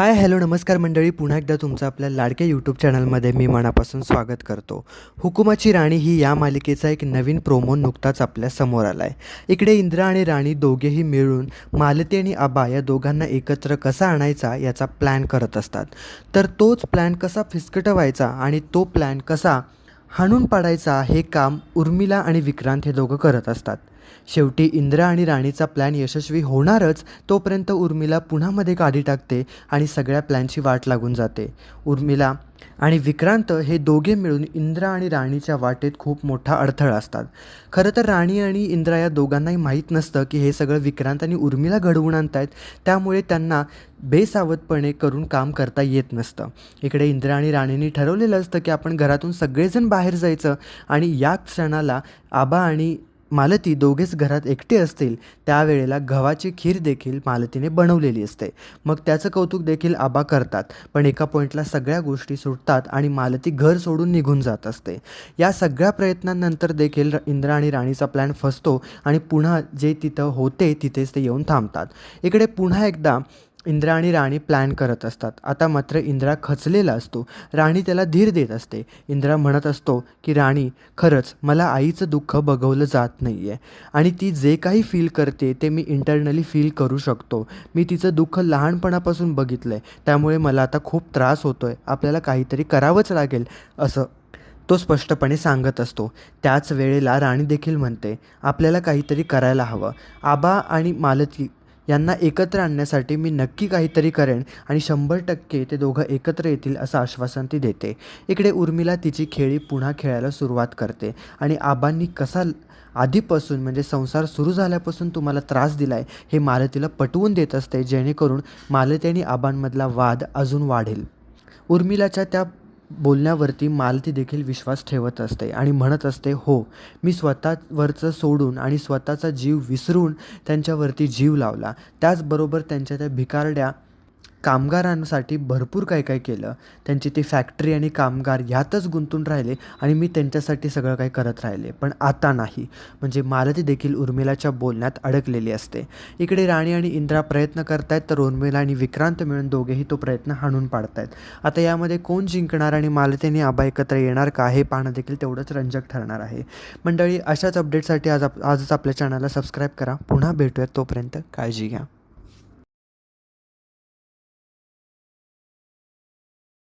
Hi hello नमस्कार मंडळी. पुन्हा एकदा तुमचं आपल्या लाडक्या यूट्यूब चॅनलमध्ये मी मनापासून स्वागत करतो. हुकुमाची राणी ही या मालिकेचा एक नवीन प्रोमो नुकताच आपल्यासमोर आला आहे इकडे इंद्रा आणि राणी दोघेही मिळून मालती आणि आबा या दोघांना एकत्र कसा आणायचा याचा प्लॅन करत असतात. तर तोच प्लॅन कसा फिसकटवायचा आणि तो प्लॅन कसा हाणून पाडायचा हे काम उर्मिला आणि विक्रांत हे दोघं करत असतात. शेवटी इंद्रा आणि राणीचा प्लॅन यशस्वी होणारच तोपर्यंत उर्मिला पुन्हामध्ये गाडी काढी टाकते आणि सगळ्या प्लॅनची वाट लागून जाते. उर्मिला आणि विक्रांत हे दोघे मिळून इंद्रा आणि राणीच्या वाटेत खूप मोठा अडथळा असतात. खरं तर राणी आणि इंद्रा या दोघांनाही माहीत नसतं की हे सगळं विक्रांत आणि उर्मिला घडवून आणतायत त्यामुळे त्यांना बेसावधपणे करून काम करता येत नसतं. इकडे इंद्रा आणि राणींनी ठरवलेलं असतं की आपण घरातून सगळेजण बाहेर जायचं आणि या क्षणाला आबा आणि मालती दोघेच घरात एकटे असतील त्यावेळेला गव्हाची खीर देखील मालतीने बनवलेली असते. मग त्याचं कौतुक देखील आबा करतात पण एका पॉईंटला सगळ्या गोष्टी सुटतात आणि मालती घर सोडून निघून जात असते. या सगळ्या प्रयत्नांनंतर देखील इंद्रा आणि राणीचा प्लॅन फसतो आणि पुन्हा जे तिथं होते तिथेच ते येऊन थांबतात. इकडे पुन्हा एकदा इंद्रा आणि राणी प्लॅन करत असतात. आता मात्र इंद्रा खचलेला असतो. राणी त्याला धीर देत असते. इंद्रा म्हणत असतो की राणी खरंच मला आईचं दुःख बघवलं जात नाही आहे आणि ती जे काही फील करते ते मी इंटरनली फील करू शकतो. मी तिचं दुःख लहानपणापासून बघितलं आहे त्यामुळे मला आता खूप त्रास होतो आहे आपल्याला काहीतरी करावंच लागेल असं तो स्पष्टपणे सांगत असतो. त्याच वेळेला राणी देखील म्हणते आपल्याला काहीतरी करायला हवं. आबा आणि मालती यांना एकत्र आणण्यासाठी मी नक्की काहीतरी करेन आणि शंभर टक्के ते दोघं एकत्र येतील असं आश्वासन ती देते. इकडे उर्मिला तिची खेळी पुन्हा खेळायला सुरुवात करते आणि आबांनी कसा आधीपासून म्हणजे संसार सुरू झाल्यापासून तुम्हाला त्रास दिला आहे हे मालतीला पटवून देत असते जेणेकरून मालती आणि आबांमधला वाद अजून वाढेल. उर्मिलाच्या त्या बोलण्यावरती मालती देखील विश्वास ठेवत असते आणि म्हणत असते हो मी स्वतःवरचं सोडून आणि स्वतःचा जीव विसरून त्यांच्यावरती जीव लावला. त्याचबरोबर त्यांच्या त्या भिकारड्या कामगारांसाठी भरपूर काय काय केलं. त्यांची ती फॅक्टरी आणि कामगार ह्यातच गुंतून राहिले आणि मी त्यांच्यासाठी सगळं काही करत राहिले. पण आता नाही. म्हणजे मालती देखील उर्मिलाच्या बोलण्यात अडकलेली असते. इकडे राणी आणि इंद्रा प्रयत्न करतायत तर उर्मिला आणि विक्रांत मिळून दोघेही तो प्रयत्न हाणून पाडतायत. आता यामध्ये कोण जिंकणार आणि मालती आणि आबा एकत्र येणार का हे पाहणं देखील तेवढंच रंजक ठरणार आहे. मंडळी अशाच अपडेटसाठी आज आप आजच आपल्या चॅनलला सबस्क्राईब करा. पुन्हा भेटूयात तोपर्यंत काळजी घ्या.